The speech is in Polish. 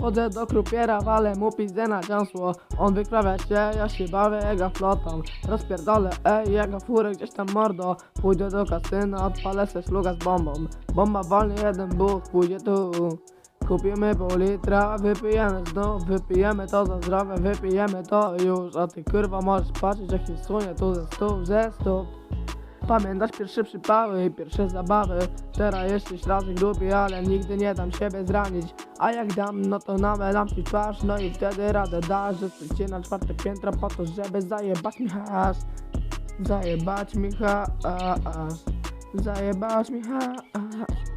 Chodzę do krupiera, walę mu pizdę na dziąsło. On wyprawia się, ja się bawię jego flotą Rozpierdolę, ej, jego furę gdzieś tam mordo. Pójdę do kasyna, odpalę se szluga z bombą. Bomba wolny, jeden buch, pójdzie tu. Kupimy pół litra, wypijemy znów, wypijemy to za zdrowie, wypijemy to już. A ty kurwa możesz patrzeć jak się sunie tu ze stóp, ze stóp Pamiętasz pierwsze przypały i pierwsze zabawy. Teraz jesteś razy grubi, ale nigdy nie dam siebie zranić. A jak dam, no to namelam ci twarz No i wtedy radę dasz, że cię na czwarte piętro Po to, żeby zajebać mi hasz Zajebać mi hasz Zajebać mi hasz